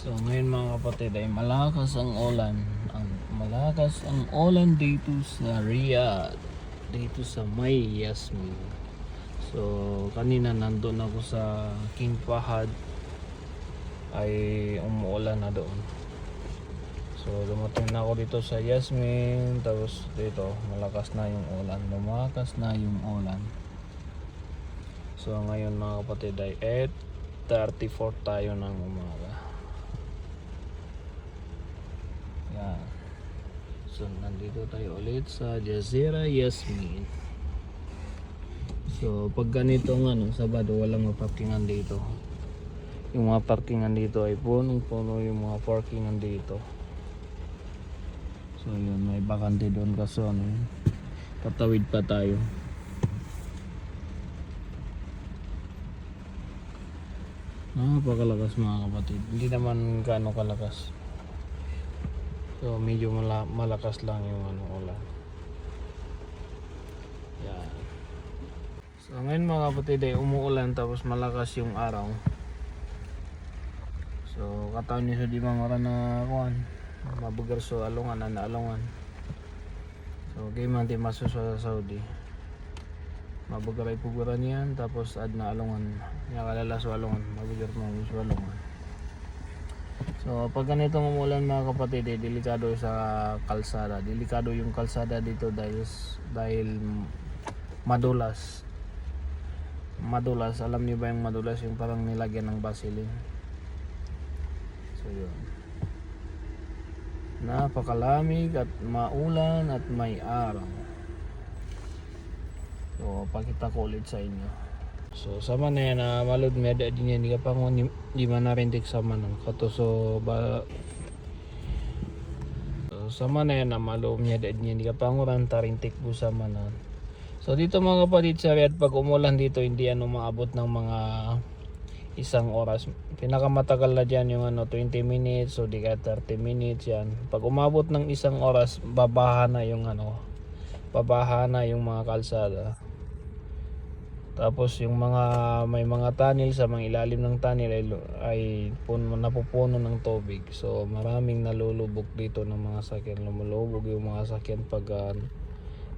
So ngayon mga kapatid ay malakas ang ulan. Ang malakas ang ulan dito sa Riyadh. Dito sa May Yasmin. So kanina nandun ako sa King Fahad ay umuulan na doon. So dumating na ako dito sa Yasmin tapos dito malakas na yung ulan. Lumakas na yung ulan. So ngayon mga kapatid ay 8.34 tayo ng umaga. Yan. So nandito tayo ulit sa Jazeera Yasmin. So pag ganitong ano, Sabado walang maparkingan dito. Yung mga parkingan dito ay punong-puno yung mga parkingan dito. So yun, may bakante doon kasi ano, yun. patawid pa tayo. Napakalakas mga kapatid. Hindi naman gaano kalakas. So medyo mala- malakas lang yung ano ulan. Yan. So ngayon mga kapatid ay umuulan tapos malakas yung araw. So kataon sa di mga na kuan. Mabugar so alungan na alungan. So kay man di maso sa Saudi. Mabugar ay puguran yan tapos ad na alungan. Nya kalala so alungan. Mabugar mo sa alungan. So pag ganitong umulan mga kapatid, eh, delikado sa kalsada. Delikado yung kalsada dito dahil dahil madulas. Madulas, alam niyo ba yung madulas yung parang nilagyan ng vaseline. So yun. Napakalamig at maulan at may araw. So pakita ko ulit sa inyo. So sama na yan na malud may ada din yan di ka pa mo di, man narindik sama nang kato so ba so, sama na yan na malud may ada din yan di ka pa mo ran tarintik po sama na. So dito mga kapatid sa Riyadh pag umulan dito hindi ano maabot ng mga isang oras. Pinakamatagal na dyan yung ano 20 minutes o di ka 30 minutes yan. Pag umabot ng isang oras babaha na yung ano babaha na yung mga kalsada. Tapos yung mga may mga tunnel sa mga ilalim ng tunnel ay, ay pun, napupuno ng tubig. So maraming nalulubog dito ng mga sakyan. Lumulubog yung mga sakyan pag ah,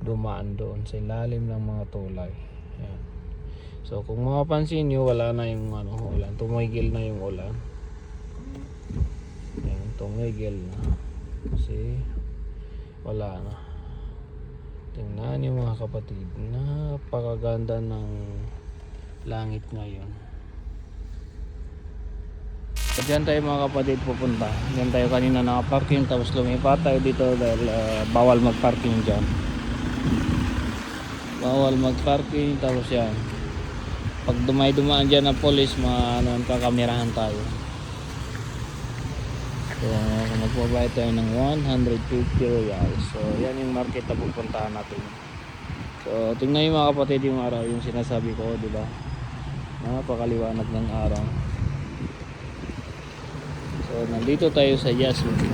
dumaan doon sa ilalim ng mga tulay. Yan. So kung mapapansin nyo wala na yung ano, ulan. Tumigil na yung ulan. Yan, tumigil na. Kasi wala na. Tingnan niyo mga kapatid, napakaganda ng langit ngayon. At dyan tayo mga kapatid pupunta. Dyan tayo kanina nakaparking tapos lumipat tayo dito dahil ah, bawal magparking dyan. Bawal magparking tapos yan. Pag dumay dumaan dyan ng polis, mga ano, kakamerahan tayo. So, magbabayad tayo ng 150 reals. So, yan yung market na pupuntahan natin. So, tingnan yung mga kapatid yung araw, yung sinasabi ko, di ba? Napakaliwanag ng araw. So, nandito tayo sa Jasmine.